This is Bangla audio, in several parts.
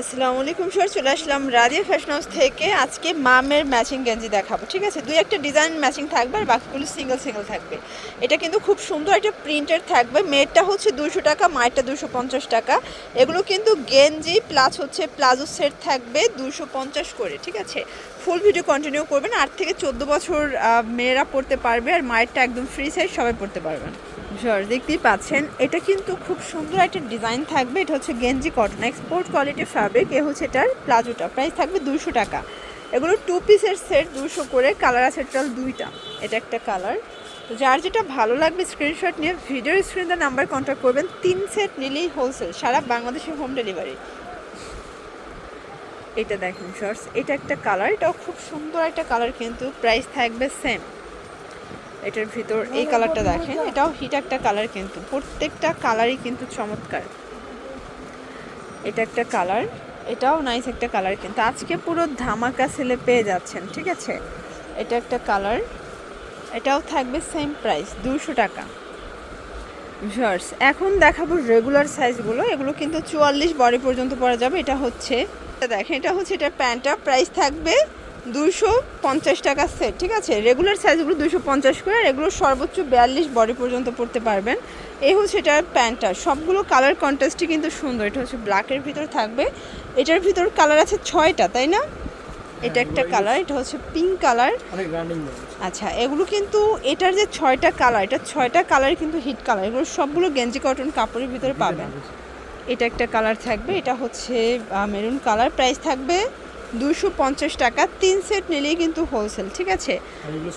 আসসালামু আলাইকুম, স্যার। চলে আসলাম রাজিয়া ফ্যাশন হাউস থেকে। আজকে মামের ম্যাচিং গেঞ্জি দেখাবো, ঠিক আছে? দুই একটা ডিজাইন ম্যাচিং থাকবে আর বাকিগুলো সিঙ্গেল সিঙ্গেল থাকবে। এটা কিন্তু খুব সুন্দর একটা প্রিন্টের থাকবে। মেয়েরটা হচ্ছে দুশো টাকা, মায়েরটা দুশো পঞ্চাশ টাকা। এগুলো কিন্তু গেঞ্জি প্লাস হচ্ছে প্লাজো সেট থাকবে দুশো পঞ্চাশ করে, ঠিক আছে? ফুল ভিডিও কন্টিনিউ করবেন। আট থেকে চোদ্দ বছর মেয়েরা পড়তে পারবে আর মায়েরটা একদম ফ্রি সাইজ সবাই পড়তে পারবেন জর্জ দেখতেই পাচ্ছেন, এটা কিন্তু খুব সুন্দর একটা ডিজাইন থাকবে। এটা হচ্ছে গেঞ্জি কটন। এক্সপোর্ট কোয়ালিটি ফ্যাব্রিক এ হচ্ছে এটার প্লাজোটা। প্রাইস থাকবে দুশো টাকা। এগুলো টু পিসের সেট দুশো করে। কালার আছে টোটাল দুইটা। এটা একটা কালার তো যার যেটা ভালো লাগবে স্ক্রিনশট নিয়ে ভিডিওর স্ক্রিনে নাম্বার কন্ট্যাক্ট করবেন। তিন সেট নিলেই হোলসেল সারা বাংলাদেশে হোম ডেলিভারি এটা দেখেন শর্টস এটা একটা কালার এটাও খুব সুন্দর একটা কালার কিন্তু প্রাইস থাকবে সেম এটার ভিতর এই কালারটা দেখেন। এটাও হিট একটা কালার কিন্তু। প্রত্যেকটা কালারই কিন্তু চমৎকার। এটা একটা কালার এটাও নাইস একটা কালার কিন্তু। আজকে পুরো ধামাকা সেলে পেয়ে যাচ্ছেন, ঠিক আছে? এটা একটা কালার এটাও থাকবে সেম প্রাইস দুশো টাকা। ভিউয়ার্স, এখন দেখাবো রেগুলার সাইজগুলো এগুলো কিন্তু চুয়াল্লিশ বডি পর্যন্ত পরা যাবে। এটা হচ্ছে দেখেন, এটা হচ্ছে, এটা প্যান্টটা। প্রাইস থাকবে দুশো পঞ্চাশ টাকা সেট ঠিক আছে? রেগুলার সাইজগুলো দুশো পঞ্চাশ করে এগুলো সর্বোচ্চ বিয়াল্লিশ বডি পর্যন্ত পড়তে পারবেন। এই হচ্ছে এটার প্যান্টটা। সবগুলো কালার কন্ট্রাস্টই কিন্তু সুন্দর। এটা হচ্ছে ব্ল্যাকের ভিতর থাকবে। এটার ভিতর কালার আছে ছয়টা তাই না? এটা একটা কালার এটা হচ্ছে পিঙ্ক কালার আচ্ছা এগুলো কিন্তু এটার যে ছয়টা কালার এটা ছয়টা কালার কিন্তু হিট কালার এগুলো সবগুলো গেঞ্জি কটন কাপড়ের ভিতরে পাবেন। এটা একটা কালার থাকবে। এটা হচ্ছে মেরুন কালার প্রাইস থাকবে দুশো পঞ্চাশ টাকা তিন সেট নিলেই কিন্তু হোলসেল ঠিক আছে? এগুলো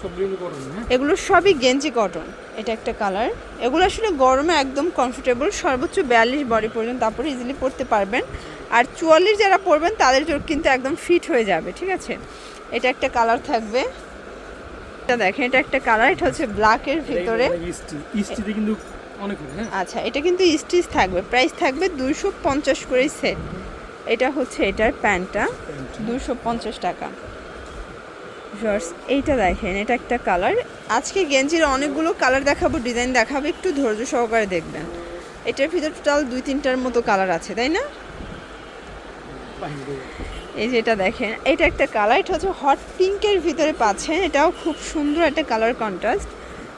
হ্যাঁ? এগুলো সবই গেঞ্জি কটন এটা একটা কালার এগুলো আসলে গরমে একদম কমফোর্টেবল সর্বোচ্চ বিয়াল্লিশ বডি পর্যন্ত তারপরে ইজিলি পরতে পারবেন। আর চুয়াল্লিশ যারা পরবেন তাদের জন্য কিন্তু একদম ফিট হয়ে যাবে ঠিক আছে? এটা একটা কালার থাকবে। এটা দেখেন এটা একটা কালার এটা হচ্ছে ব্ল্যাকের ভিতরে। কিন্তু অনেক হয় হ্যাঁ? আচ্ছা এটা কিন্তু স্টিচ থাকবে প্রাইস থাকবে দুশো পঞ্চাশ করে সেট এটা হচ্ছে এটার প্যান্টটা, দুশো পঞ্চাশ টাকা। জর্স এইটা দেখেন, এটা একটা কালার। আজকে গেঞ্জির অনেকগুলো কালার দেখাবো, ডিজাইন দেখাবো, একটু ধৈর্য সহকারে দেখবেন। এটার ভিতর টোটাল দুই তিনটার মতো কালার আছে, তাই না? এই যে এটা দেখেন, এটা একটা কালার, এটা হচ্ছে হট পিঙ্কের ভিতরে পাচ্ছেন, এটাও খুব সুন্দর একটা কালার কন্ট্রাস্ট।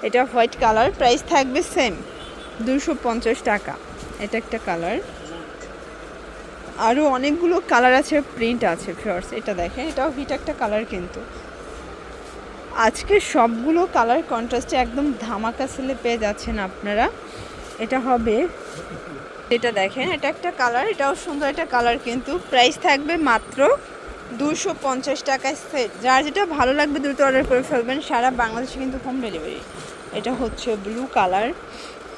এটা হোয়াইট কালার, প্রাইস থাকবে সেম, দুশো পঞ্চাশ টাকা। এটা একটা কালার। আরও অনেকগুলো কালার আছে প্রিন্ট আছে ফিওর্স এটা দেখেন, এটাও হিট একটা কালার কিন্তু। আজকে সবগুলো কালার কন্ট্রাস্টে একদম ধামাকা সেলে পেয়ে যাচ্ছেন আপনারা। এটা হবে, এটা দেখেন, এটা একটা কালার এটাও সুন্দর একটা কালার কিন্তু। প্রাইস থাকবে মাত্র দুশো পঞ্চাশ টাকায় সেট যার যেটা ভালো লাগবে দ্রুত অর্ডার করে ফেলবেন, সারা বাংলাদেশে কিন্তু হোম ডেলিভারি এটা হচ্ছে ব্লু কালার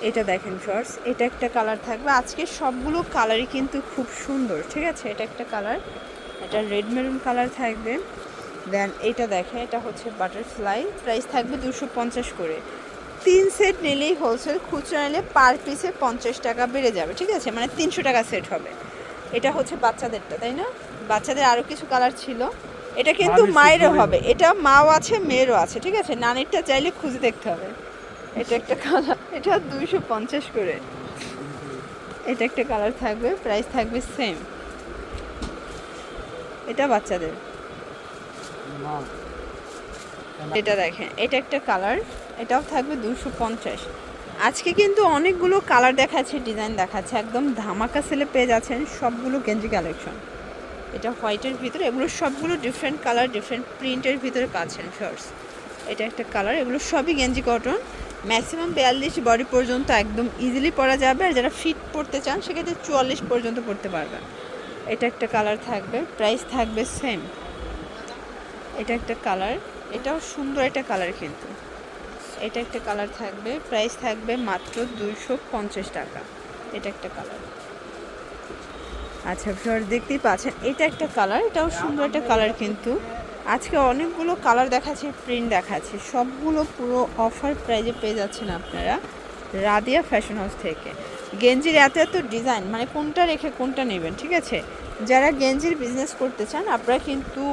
এটা দেখেন শর্টস এটা একটা কালার থাকবে। আজকে সবগুলো কালারই কিন্তু খুব সুন্দর ঠিক আছে? এটা একটা কালার এটা রেড মেরুন কালার থাকবে। দেন এটা দেখেন এটা হচ্ছে বাটারফ্লাই প্রাইস থাকবে দুশো পঞ্চাশ করে। তিন সেট নিলেই হোলসেল খুচরা নিলে পার পিসে পঞ্চাশ টাকা বেড়ে যাবে ঠিক আছে? মানে তিনশো টাকা সেট হবে। এটা হচ্ছে বাচ্চাদেরটা তাই না? বাচ্চাদের আরও কিছু কালার ছিল। এটা কিন্তু মায়েরও হবে। এটা মাও আছে মেয়েরও আছে ঠিক আছে? নানিরটা চাইলে খুঁজে দেখতে হবে। এটা একটা কালার এটা দুইশো পঞ্চাশ করে। এটা একটা কালার থাকবে প্রাইস থাকবে সেম এটা বাচ্চাদের। এটা দেখেন, এটা একটা কালার এটাও থাকবে দুশো পঞ্চাশ। আজকে কিন্তু অনেকগুলো কালার দেখাচ্ছে ডিজাইন দেখাচ্ছে, একদম ধামাকা সেলে পেয়ে যাচ্ছেন সবগুলো গেঞ্জি কালেকশন এটা হোয়াইটের ভিতরে, এগুলো সবগুলো ডিফারেন্ট কালার ডিফারেন্ট প্রিন্টের ভিতরে পাচ্ছেন শর্টস এটা একটা কালার এগুলো সবই গেঞ্জি কটন ম্যাক্সিমাম বিয়াল্লিশ বডি পর্যন্ত একদম ইজিলি পরা যাবে। আর যারা ফিট পড়তে চান, সেক্ষেত্রে চুয়াল্লিশ পর্যন্ত পড়তে পারবেন। এটা একটা কালার থাকবে প্রাইস থাকবে সেম এটা একটা কালার এটাও সুন্দর একটা কালার কিন্তু। এটা একটা কালার থাকবে প্রাইস থাকবে মাত্র দুইশো পঞ্চাশ টাকা। এটা একটা কালার আচ্ছা ফ্লোর দেখতেই পাচ্ছেন, এটা একটা কালার এটাও সুন্দর একটা কালার কিন্তু। আজকে অনেকগুলো কালার দেখাচ্ছে প্রিন্ট দেখাচ্ছে, সবগুলো পুরো অফার প্রাইজে পেয়ে যাচ্ছেন আপনারা রাদিয়া ফ্যাশন হাউস থেকে। গেঞ্জির এত এত ডিজাইন মানে কোনটা রেখে কোনটা নেবেন, ঠিক আছে? যারা গেঞ্জির বিজনেস করতে চান, আপনারা কিন্তু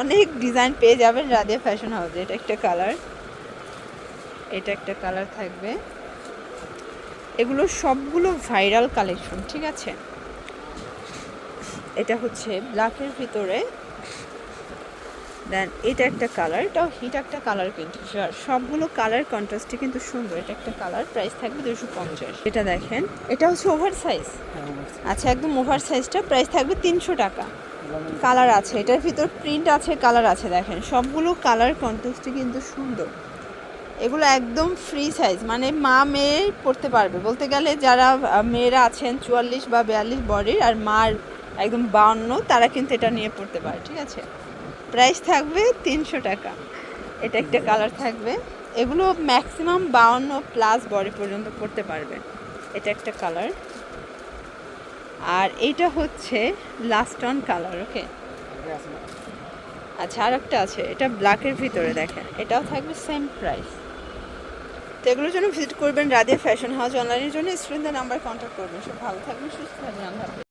অনেক ডিজাইন পেয়ে যাবেন রাদিয়া ফ্যাশন হাউসে এটা একটা কালার এটা একটা কালার থাকবে। এগুলো সবগুলো ভাইরাল কালেকশন ঠিক আছে? এটা হচ্ছে ব্ল্যাকের ভিতরে। দেন এটা একটা কালার এটাও হিট একটা কালার কিন্তু। সবগুলো কালার কন্ট্রাস্টে কিন্তু সুন্দর এটা একটা কালার প্রাইস থাকবে দুশো পঞ্চাশ। এটা দেখেন এটা হচ্ছে ওভার সাইজ হ্যাঁ আচ্ছা একদম ওভার সাইজটা প্রাইস থাকবে তিনশো টাকা। কালার আছে এটার ভিতর প্রিন্ট আছে কালার আছে দেখেন। সবগুলো কালার কন্ট্রাস্টে কিন্তু সুন্দর। এগুলো একদম ফ্রি সাইজ মানে মা মেয়ে পড়তে পারবে। বলতে গেলে যারা মেয়েরা আছেন চুয়াল্লিশ বা বিয়াল্লিশ বডির আর মার একদম বাউন্ন, তারা কিন্তু এটা নিয়ে পড়তে পারে, ঠিক আছে? প্রাইস থাকবে তিনশো টাকা। এটা একটা কালার থাকবে। এগুলো ম্যাক্সিমাম বাউন্ন প্লাস বডি পর্যন্ত পড়তে পারবে। এটা একটা কালার আর এইটা হচ্ছে লাস্ট অন কালার ওকে? আচ্ছা আর একটা আছে। এটা ব্ল্যাকের ভিতরে দেখেন। এটাও থাকবে সেম প্রাইস তো এগুলোর জন্য ভিজিট করবেন রাধিয়া ফ্যাশন হাউস অনলাইনের জন্য। স্ক্রিন নাম্বার কন্ট্যাক্ট করবেন। সব ভালো থাকবেন, সুস্থ থাকবেন।